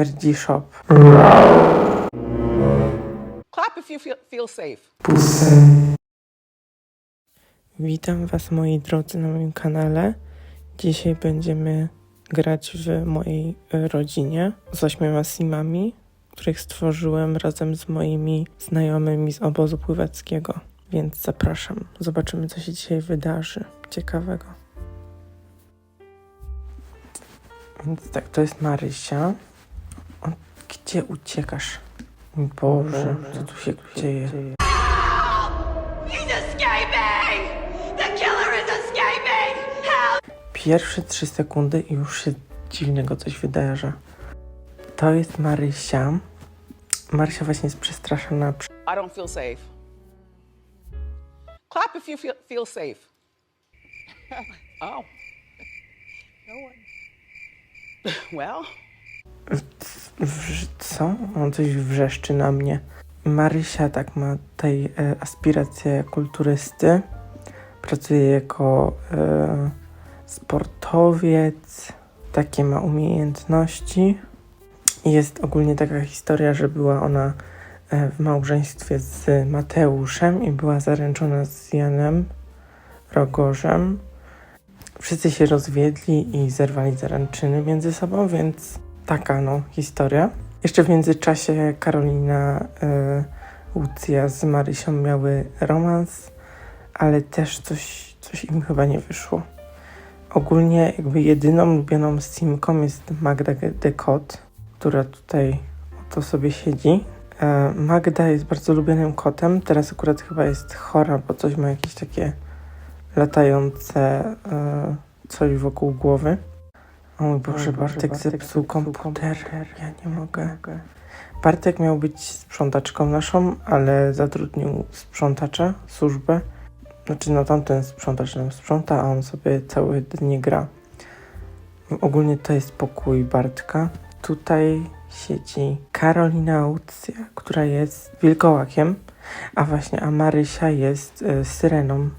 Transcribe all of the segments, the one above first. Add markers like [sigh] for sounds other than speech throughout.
Pierdzi Shop. Clap if you feel, feel safe. Witam Was moi drodzy na moim kanale. Dzisiaj będziemy grać w mojej e, rodzinie z ośmioma simami, których stworzyłem razem z moimi znajomymi z obozu pływackiego. Więc zapraszam. Zobaczymy, co się dzisiaj wydarzy. Ciekawego. Więc tak, to jest Marysia. Gdzie uciekasz? Boże, co tu się dzieje? Pierwsze trzy sekundy i już się dziwnego coś wydarza. To jest Marysia. Marysia właśnie jest przestraszona. I don't feel safe. Clap if you feel, feel safe. [laughs] oh. No one. well, co? On coś wrzeszczy na mnie. Marysia tak ma tej e, aspiracje kulturysty. Pracuje jako e, sportowiec. Takie ma umiejętności. Jest ogólnie taka historia, że była ona e, w małżeństwie z Mateuszem i była zaręczona z Janem Rogorzem. Wszyscy się rozwiedli i zerwali zaręczyny między sobą, więc taka no historia. Jeszcze w międzyczasie Karolina e, Łucja z Marysią miały romans, ale też coś, coś im chyba nie wyszło. Ogólnie jakby jedyną lubioną simką jest Magda Dekot, która tutaj oto sobie siedzi. E, Magda jest bardzo lubionym kotem, teraz akurat chyba jest chora, bo coś ma jakieś takie latające e, coś wokół głowy. O mój Boże, Bartek zepsuł komputer. Ja nie mogę. Bartek miał być sprzątaczką naszą, ale zatrudnił sprzątacza, służbę. Znaczy, no tamten sprzątacz nam sprząta, a on sobie cały dnie gra. Ogólnie to jest pokój Bartka. Tutaj siedzi Karolina Łucja, która jest wilkołakiem, a właśnie a Marysia jest y, syreną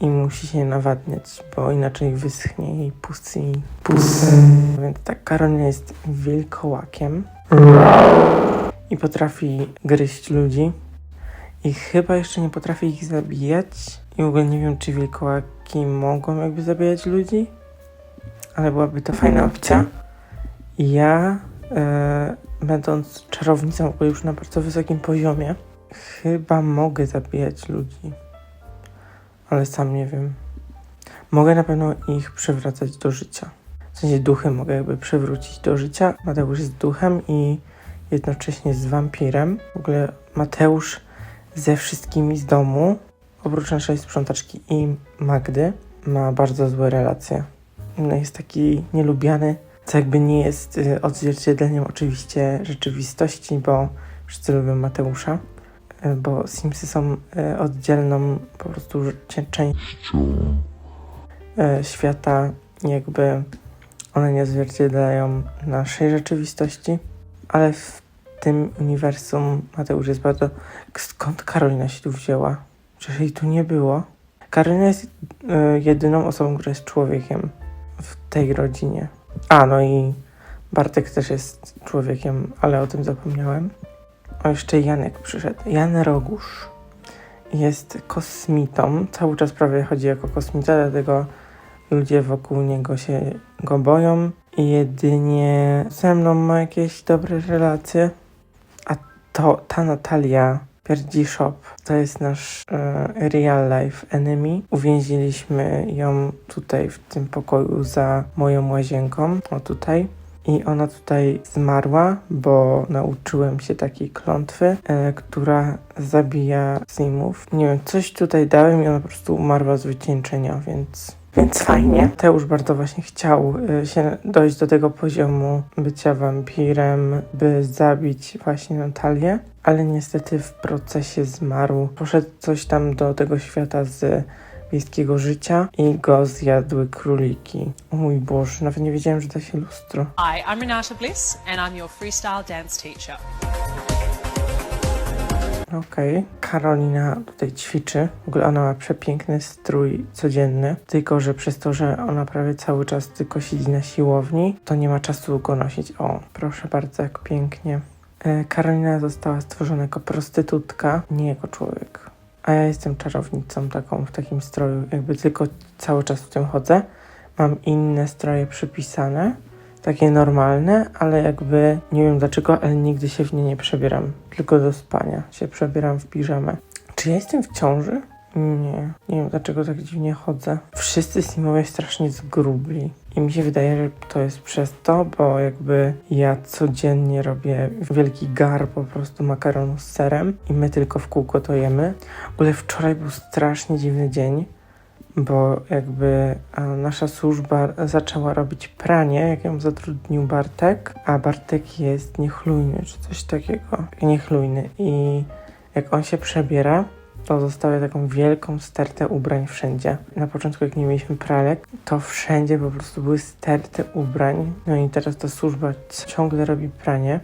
i musi się nawadniać, bo inaczej wyschnie i pusy. Więc tak, Karolina jest wilkołakiem i potrafi gryźć ludzi i chyba jeszcze nie potrafi ich zabijać i w ogóle nie wiem, czy wilkołaki mogą jakby zabijać ludzi, ale byłaby to fajna opcja. Ja, e, będąc czarownicą w ogóle już na bardzo wysokim poziomie, chyba mogę zabijać ludzi ale sam nie wiem. Mogę na pewno ich przywracać do życia. W sensie duchy mogę jakby przywrócić do życia. Mateusz jest duchem i jednocześnie jest wampirem. W ogóle Mateusz ze wszystkimi z domu, oprócz naszej sprzątaczki i Magdy, ma bardzo złe relacje. No jest taki nielubiany, co jakby nie jest y, odzwierciedleniem oczywiście rzeczywistości, bo wszyscy lubią Mateusza bo Simsy są y, oddzielną po prostu częścią y, świata, jakby one nie odzwierciedlają naszej rzeczywistości, ale w tym uniwersum Mateusz jest bardzo... Skąd Karolina się tu wzięła? Przecież jej tu nie było. Karolina jest jedyną osobą, która jest człowiekiem w tej rodzinie. A, no i Bartek też jest człowiekiem, ale o tym zapomniałem. O, jeszcze Janek przyszedł. Jan Rogusz jest kosmitą. Cały czas prawie chodzi jako kosmita, dlatego ludzie wokół niego się go boją. I jedynie ze mną ma jakieś dobre relacje. A to ta Natalia Pierdzi Shop to jest nasz e, real life enemy. Uwięziliśmy ją tutaj w tym pokoju za moją łazienką. O tutaj. I ona tutaj zmarła, bo nauczyłem się takiej klątwy, e, która zabija simów. Nie wiem, coś tutaj dałem i ona po prostu umarła z wycieńczenia, więc, więc fajnie. Teusz bardzo właśnie chciał e, się dojść do tego poziomu bycia wampirem, by zabić właśnie Natalię, ale niestety w procesie zmarł. Poszedł coś tam do tego świata z wiejskiego życia i go zjadły króliki. O mój Boże, nawet nie wiedziałem, że da się lustro. Hi, I'm Renata Bliss, and I'm your freestyle dance teacher. Okej. Karolina tutaj ćwiczy. W ogóle ona ma przepiękny strój codzienny. Tylko, że przez to, że ona prawie cały czas tylko siedzi na siłowni, to nie ma czasu go nosić. O, proszę bardzo, jak pięknie. E, Karolina została stworzona jako prostytutka, nie jako człowiek. A ja jestem czarownicą taką w takim stroju, jakby tylko cały czas w tym chodzę. Mam inne stroje przypisane, takie normalne, ale jakby nie wiem dlaczego, ale nigdy się w nie nie przebieram. Tylko do spania się przebieram w piżamę. Czy ja jestem w ciąży? Nie, nie wiem dlaczego tak dziwnie chodzę. Wszyscy Simowie strasznie zgrubli. I mi się wydaje, że to jest przez to, bo jakby ja codziennie robię wielki gar po prostu makaronu z serem i my tylko w kółko to jemy. Ogóle wczoraj był strasznie dziwny dzień, bo jakby nasza służba zaczęła robić pranie, jak ją zatrudnił Bartek, a Bartek jest niechlujny, czy coś takiego. Niechlujny. I jak on się przebiera, to zostawia taką wielką stertę ubrań wszędzie. Na początku, jak nie mieliśmy pralek, to wszędzie po prostu były sterty ubrań. No i teraz ta służba ciągle robi pranie.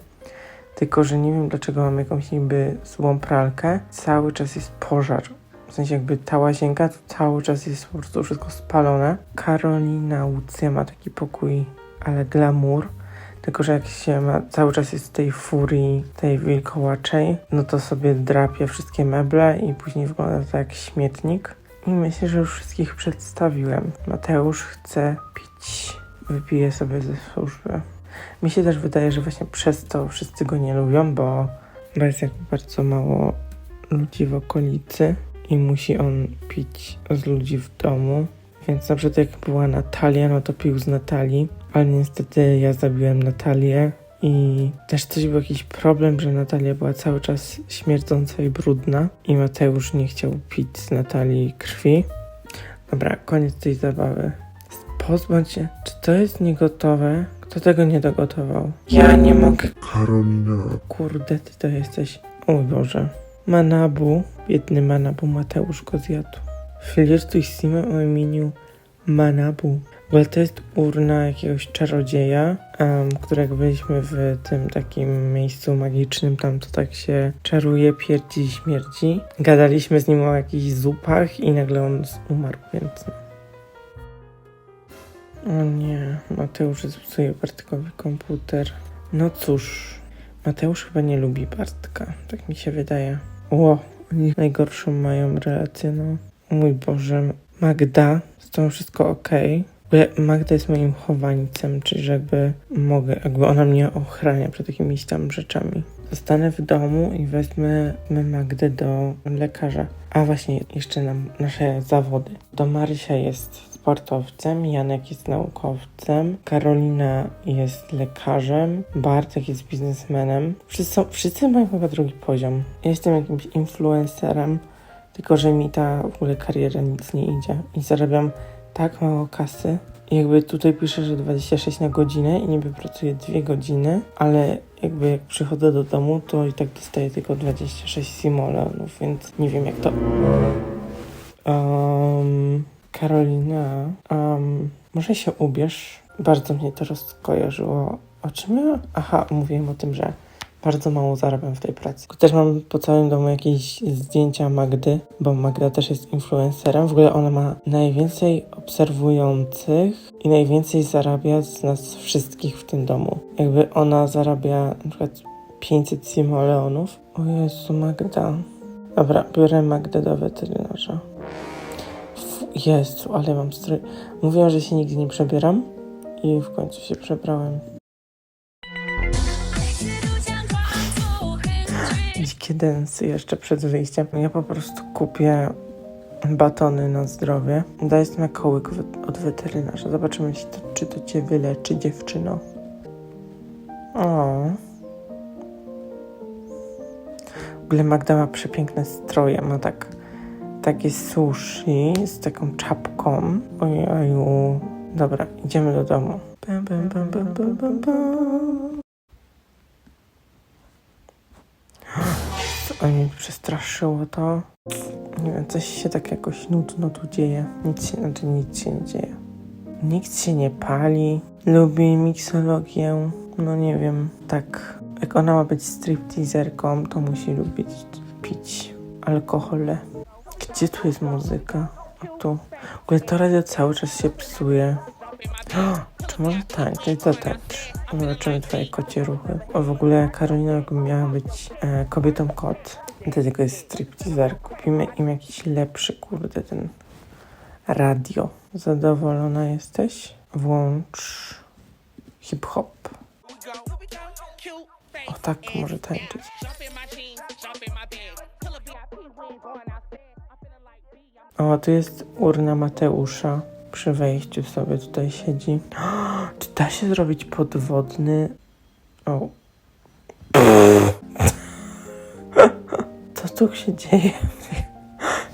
Tylko, że nie wiem dlaczego mam jakąś niby złą pralkę. Cały czas jest pożar. W sensie jakby ta łazienka to cały czas jest po prostu wszystko spalone. Karolina Łucja ma taki pokój, ale glamour. Tylko, że jak się ma, cały czas jest w tej furii, tej wilkołaczej, no to sobie drapie wszystkie meble i później wygląda to jak śmietnik. I myślę, że już wszystkich przedstawiłem. Mateusz chce pić. Wypije sobie ze służby. Mi się też wydaje, że właśnie przez to wszyscy go nie lubią, bo, bo jest jakby bardzo mało ludzi w okolicy i musi on pić z ludzi w domu. Więc na przykład jak była Natalia, no to pił z Natalii, ale niestety ja zabiłem Natalię i też coś był jakiś problem, że Natalia była cały czas śmierdząca i brudna i Mateusz nie chciał pić z Natalii krwi. Dobra, koniec tej zabawy. Pozbądź się, czy to jest niegotowe? Kto tego nie dogotował? Ja nie mogę. Karolina, Kurde, ty to jesteś. O Boże. Manabu, biedny Manabu, Mateusz go zjadł. Flirtuj z Simem o imieniu Manabu. Ogóle to jest urna jakiegoś czarodzieja, um, którego byliśmy w tym takim miejscu magicznym, tam to tak się czaruje, pierdzi i śmierdzi. Gadaliśmy z nim o jakichś zupach i nagle on umarł, więc... no. O nie, Mateusz zepsuje Bartkowi komputer. No cóż, Mateusz chyba nie lubi Bartka, tak mi się wydaje. Ło, oni najgorszą mają relację, no. Mój Boże, Magda, z tą wszystko ogóle Magda jest moim chowańcem, czyli jakby mogę, jakby ona mnie ochrania przed jakimiś tam rzeczami. Zostanę w domu i wezmę Magdę do lekarza. A właśnie, jeszcze nam nasze zawody. Do Marysia jest sportowcem, Janek jest naukowcem, Karolina jest lekarzem, Bartek jest biznesmenem. Wszyscy, wszyscy mają chyba drugi poziom. Jestem jakimś influencerem, tylko że mi ta w ogóle kariera nic nie idzie. I zarabiam tak mało kasy. Jakby tutaj piszę, że 26 na godzinę i niby pracuję 2 godziny, ale jakby jak przychodzę do domu, to i tak dostaję tylko 26 simoleonów, więc nie wiem jak to... Um, Karolina, um, może się ubierz? Bardzo mnie to rozkojarzyło. O czym ja? Aha, mówiłem o tym, że bardzo mało zarabiam w tej pracy. Też mam po całym domu jakieś zdjęcia Magdy, bo Magda też jest influencerem. W ogóle ona ma najwięcej obserwujących i najwięcej zarabia z nas wszystkich w tym domu. Jakby ona zarabia na przykład 500 simoleonów. O Jezu, Magda. Dobra, biorę Magdę do weterynarza. Jezu, ale mam strój. Mówiłam, że się nigdy nie przebieram i w końcu się przebrałem. Densy jeszcze przed wyjściem. Ja po prostu kupię batony na zdrowie. Daję smakołyk we- od weterynarza. Zobaczymy, czy to, czy to cię wyleczy, dziewczyno. O. W ogóle Magda ma przepiękne stroje. Ma tak takie sushi z taką czapką. Ojeju. Dobra, idziemy do domu. Bam, bam, bam, bam, bam, bam, bam. A mnie przestraszyło to. Nie wiem, coś się tak jakoś nudno tu dzieje. Nic się, znaczy nic się nie dzieje. Nikt się nie pali. Lubi miksologię. No nie wiem, tak. Jak ona ma być stripteaserką, to musi lubić pić alkohole. Gdzie tu jest muzyka? O tu. W ogóle to radio cały czas się psuje. O, czy może tańczyć? Zatańcz. Zobaczymy twoje kocie ruchy. O, w ogóle Karolina miała być e, kobietą kot. To tylko jest stripteaser. Kupimy im jakiś lepszy, kurde, ten radio. Zadowolona jesteś? Włącz hip-hop. O tak może tańczyć. O, tu jest urna Mateusza. Przy wejściu sobie tutaj siedzi. [gasps] Czy da się zrobić podwodny... O. [laughs] Co tu się dzieje?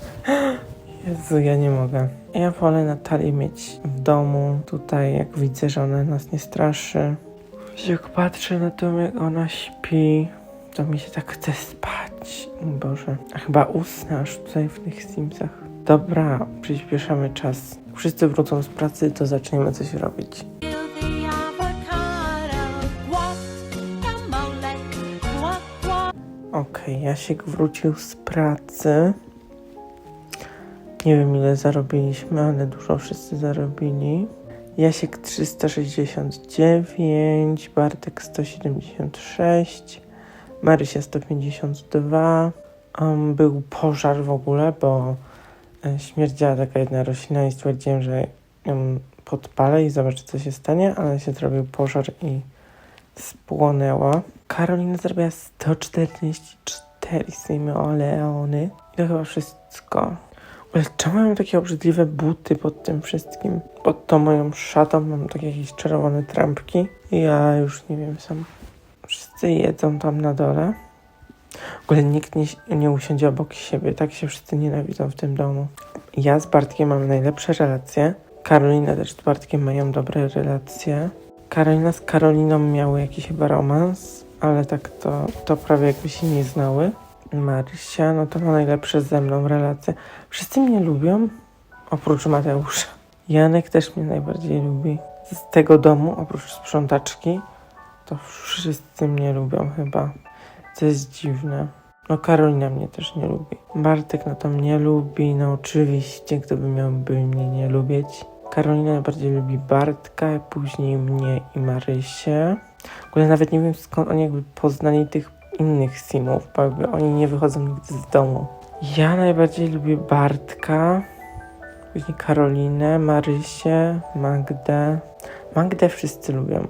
[laughs] Jezu, ja nie mogę. Ja wolę Natalię mieć w domu, tutaj, jak widzę, że ona nas nie straszy. Jak patrzę na to, jak ona śpi, to mi się tak chce spać. Boże, chyba usnę aż tutaj w tych Simsach. Dobra, przyspieszamy czas. Wszyscy wrócą z pracy, to zaczniemy coś robić. Okej, Jasiek wrócił z pracy. Nie wiem ile zarobiliśmy, ale dużo wszyscy zarobili. Jasiek 369, Bartek 176, Marysia 152. Um, był pożar w ogóle, bo śmierdziała taka jedna roślina i stwierdziłem, że ją podpalę i zobaczę co się stanie, ale się zrobił pożar i spłonęła. Karolina zrobiła 144 simoleony. I to chyba wszystko. Ale czemu mam takie obrzydliwe buty pod tym wszystkim? Pod tą moją szatą mam takie jakieś czerwone trampki. Ja już nie wiem sam. Wszyscy jedzą tam na dole. W ogóle nikt nie, nie usiądzie obok siebie. Tak się wszyscy nienawidzą w tym domu. Ja z Bartkiem mam najlepsze relacje. Karolina też z Bartkiem mają dobre relacje. Karolina z Karoliną miały jakiś chyba romans, ale tak to, to prawie jakby się nie znały. Marysia, no to ma najlepsze ze mną relacje. Wszyscy mnie lubią, oprócz Mateusza. Janek też mnie najbardziej lubi. Z tego domu, oprócz sprzątaczki, to wszyscy mnie lubią chyba. Co jest dziwne. No Karolina mnie też nie lubi. Bartek no to mnie lubi, no oczywiście, kto by miałby mnie nie lubić. Karolina najbardziej lubi Bartka, później mnie i Marysię. W ogóle nawet nie wiem skąd oni jakby poznali tych innych simów, bo jakby oni nie wychodzą nigdy z domu. Ja najbardziej lubię Bartka, później Karolinę, Marysię, Magdę. Magdę wszyscy lubią,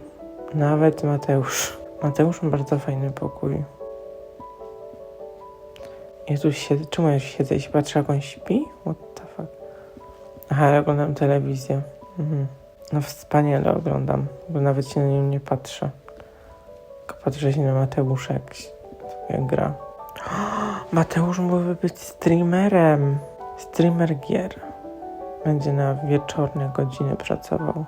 nawet Mateusz. Mateusz ma bardzo fajny pokój. Tu siedzę, czemu ja siedzę i się patrzę jak on śpi? What the fuck? Aha, ja oglądam telewizję. Mhm. No wspaniale oglądam, bo nawet się na nią nie patrzę. Tylko patrzę się na Mateusza, jak jak gra. [gasps] Mateusz mógłby być streamerem. Streamer gier. Będzie na wieczorne godziny pracował.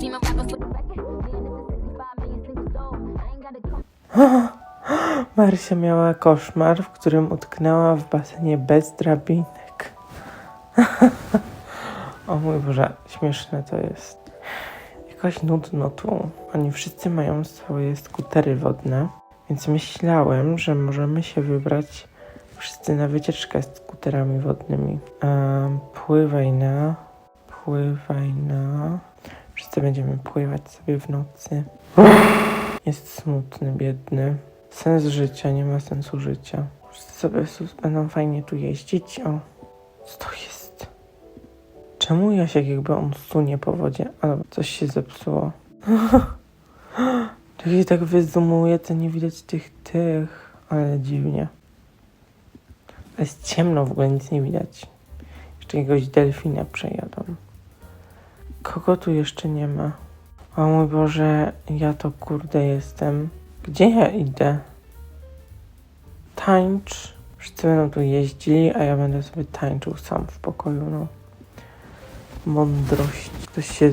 Thinking [gasps] Marysia miała koszmar, w którym utknęła w basenie bez drabinek. [laughs] o mój Boże, śmieszne to jest. Jakoś nudno tu. Oni wszyscy mają swoje skutery wodne, więc myślałem, że możemy się wybrać wszyscy na wycieczkę z skuterami wodnymi. Em, pływaj na... Pływaj na... Wszyscy będziemy pływać sobie w nocy. [laughs] Jest smutny, biedny. Sens życia, nie ma sensu życia. Wszyscy sobie będą fajnie tu jeździć. O, co to jest? Czemu Jasiek jakby on sunie po wodzie? Ale coś się zepsuło. [laughs] Się tak wyzumuje, to nie widać tych, tych. Ale dziwnie. Jest ciemno, w ogóle nic nie widać. Jeszcze jakiegoś delfina przejadą. Kogo tu jeszcze nie ma? O mój Boże, ja to kurde jestem. Gdzie ja idę? Tańcz. Wszyscy będą tu jeździli, a ja będę sobie tańczył sam w pokoju, no. Mądrość. Ktoś się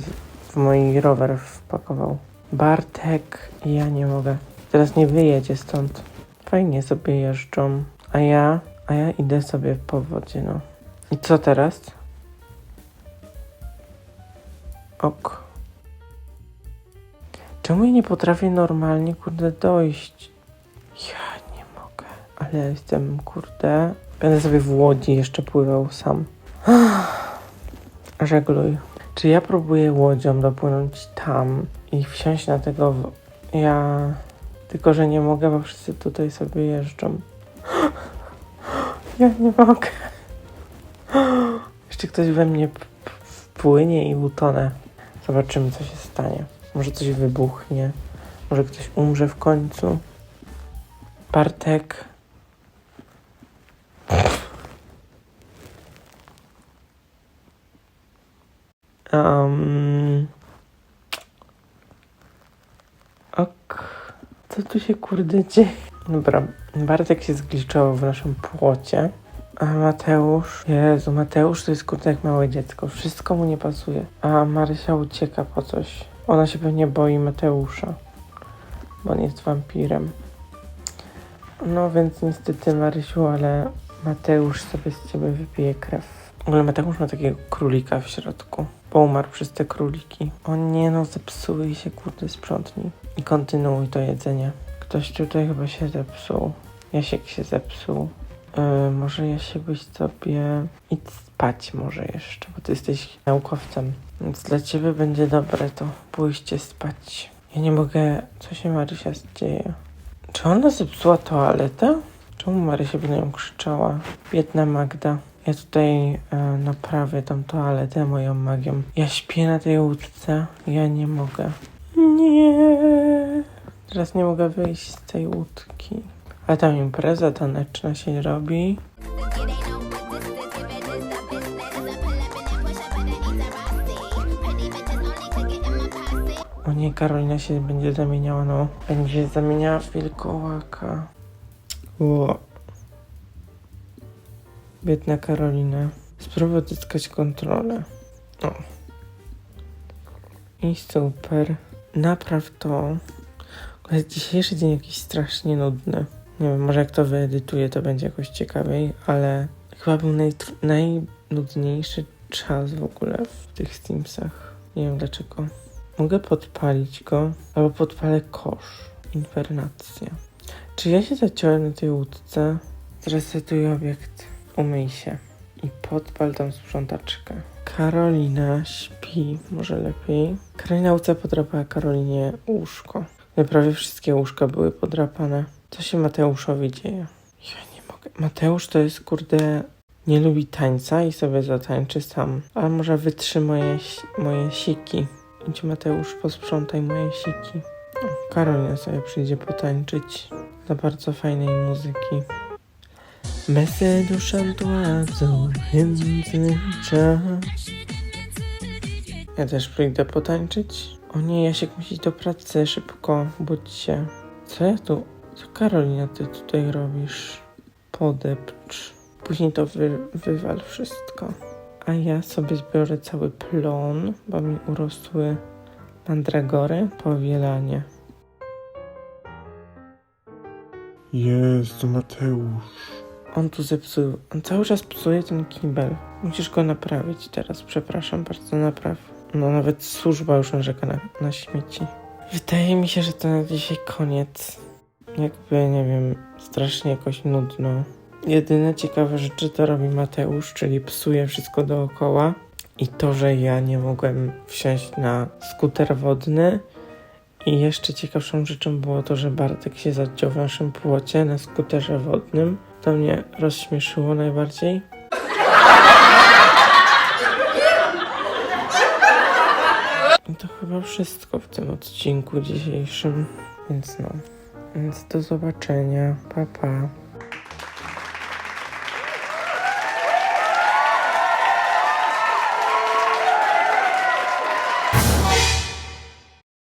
w mój rower wpakował. Bartek, ja nie mogę. Teraz nie wyjedzie stąd. Fajnie sobie jeżdżą. A ja, a ja idę sobie po wodzie, no. I co teraz? Ok. Czemu ja nie potrafię normalnie, kurde, dojść? Ja nie mogę. Ale jestem, kurde... Będę sobie w Łodzi jeszcze pływał sam. [sighs] Żegluj. Czy ja próbuję łodzią dopłynąć tam i wsiąść na tego... w- Ja... Tylko, że nie mogę, bo wszyscy tutaj sobie jeżdżą. [gasps] Ja nie mogę. [gasps] Jeszcze ktoś we mnie wpłynie i utonę. Zobaczymy, co się stanie. Może coś wybuchnie. Może ktoś umrze w końcu. Bartek. Um, ok. Co tu się kurde dzieje? Dobra, Bartek się zgliczował w naszym płocie. A Mateusz, Jezu, Mateusz to jest kurde jak małe dziecko. Wszystko mu nie pasuje. A Marysia ucieka po coś. Ona się pewnie boi Mateusza. Bo on jest wampirem. No więc niestety Marysiu, ale Mateusz sobie z ciebie wypije krew. W ogóle Mateusz ma takiego królika w środku. Bo umarł przez te króliki. O nie no, zepsuły się kurde sprzątnij. I kontynuuj to jedzenie. Ktoś tutaj chyba się zepsuł. Jasiek się zepsuł. Yy, może Jasiek byś sobie... Idź spać może jeszcze, bo ty jesteś naukowcem. Więc dla ciebie będzie dobre to pójście spać. Ja nie mogę... Co się Marysia dzieje? Czy ona zepsuła toaletę? Czemu Marysia by na nią krzyczała? Biedna Magda. Ja tutaj e, naprawię tą toaletę moją magią. Ja śpię na tej łódce. Ja nie mogę. Nie. Teraz nie mogę wyjść z tej łódki. A tam impreza taneczna się robi. O nie, Karolina się będzie zamieniała, no. Będzie zamieniała w wilkołaka. Ło. Biedna Karolina. Spróbuj odzyskać kontrolę. O. I super. Napraw to. Ale dzisiejszy dzień jakiś strasznie nudny. Nie wiem, może jak to wyedytuję, to będzie jakoś ciekawiej, ale chyba był najtr- najnudniejszy czas w ogóle w tych Steamsach. Nie wiem dlaczego. Mogę podpalić go, albo podpalę kosz. Infernacja. Czy ja się zaciąłem na tej łódce? Zresetuj obiekt. Umyj się. I podpal tą sprzątaczkę. Karolina śpi, może lepiej. Karolina łódce podrapała Karolinie łóżko. Prawie wszystkie łóżka były podrapane. Co się Mateuszowi dzieje? Ja nie mogę. Mateusz to jest, kurde, nie lubi tańca i sobie zatańczy sam. Ale może wytrzy moje, moje siki. Idź Mateusz, posprzątaj moje siki. O, Karolina sobie przyjdzie potańczyć. Za bardzo fajnej muzyki. Dładzą między czas. Ja też przyjdę potańczyć. O nie, Jasiek musi do pracy, szybko, budź się. Co ja tu, co Karolina ty tutaj robisz? Podepcz. Później to wy, wywal wszystko. A ja sobie zbiorę cały plon, bo mi urosły mandragory. Powielanie. Jezu, Mateusz. On tu zepsuł. On cały czas psuje ten kibel. Musisz go naprawić teraz. Przepraszam bardzo, napraw. No nawet służba już narzeka na, na śmieci. Wydaje mi się, że to na dzisiaj koniec. Jakby, nie wiem, strasznie jakoś nudno. Jedyne ciekawe rzeczy to robi Mateusz, czyli psuje wszystko dookoła. I to, że ja nie mogłem wsiąść na skuter wodny. I jeszcze ciekawszą rzeczą było to, że Bartek się zadział w naszym płocie na skuterze wodnym. To mnie rozśmieszyło najbardziej. I to chyba wszystko w tym odcinku dzisiejszym. Więc no. Więc do zobaczenia. Pa pa.